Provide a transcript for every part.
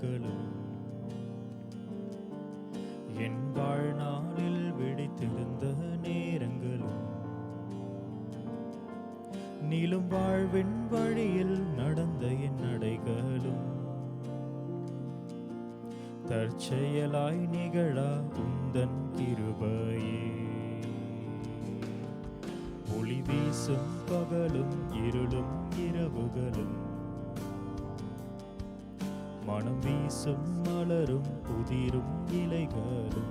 நினைவுகளும் என் வாழ்நாளில் விழித்திருந்த நேரங்களும் நீளும் வாழ்வின் வழியில் நடந்த என் நடைகளும் தற்செயலாய் நிகழா உந்தன் கிருபையே. ஒளி வீசும் பகலும் இருளும் வானம் வீசும் மலரும் புதிரும் இலைகளும்.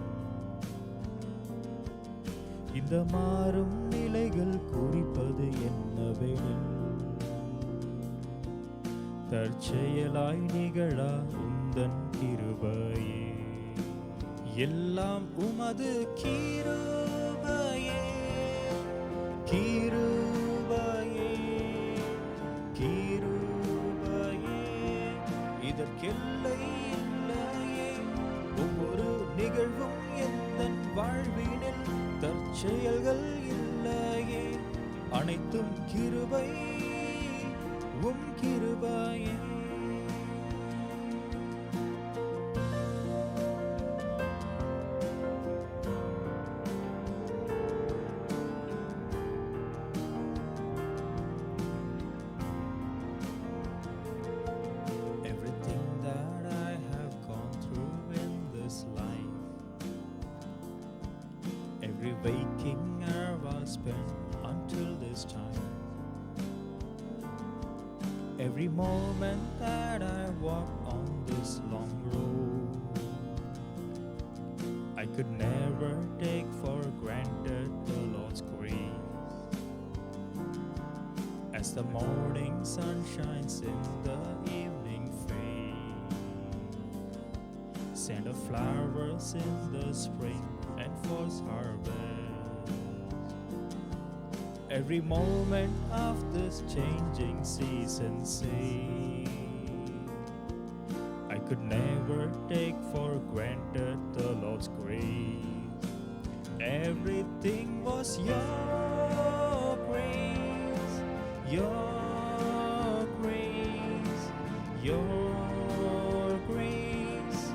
இந்த மாறும் நிலைகள் குறிப்பது என்னவெனில் தற்செயலாய் நிகழா உந்தன் கிருபையே. எல்லாம் உமது கிருபையே. கிருபையே செயல்கள் இல்லையே. அனைத்தும் கிருபை உம் கிருபாயே. Every waking hour was spent until this time. Every moment that I walk on this long road, I could never take for granted the Lord's grace. As the morning sun shines in the evening fade, send of flowers in the spring and fall's harvest. Every moment of this changing season, see, I could never take for granted the Lord's grace. Everything was your grace, your grace, your grace,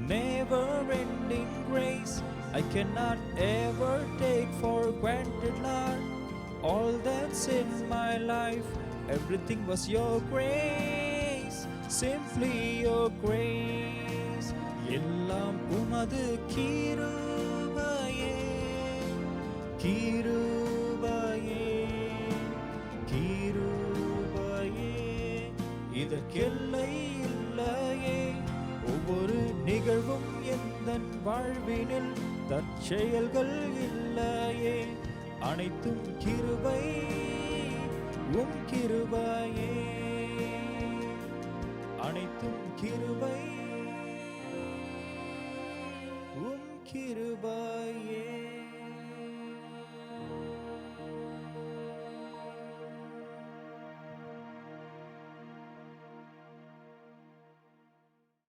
never ending grace. I cannot ever take for granted, Lord, all that's in my life. Everything was your grace, simply your grace. எல்லாம் உமது கிருபையே கிருபையே கிருபையே இதற்கெல்லை இல்லையே ஒவ்வொரு நிகழ்வும் எந்த வாழ்வினில் தற்செயல்கள் இல்லையே அனைத்தும் கிருபை உம் கிருபையே. அனைத்தும் கிருபை உம் கிருபை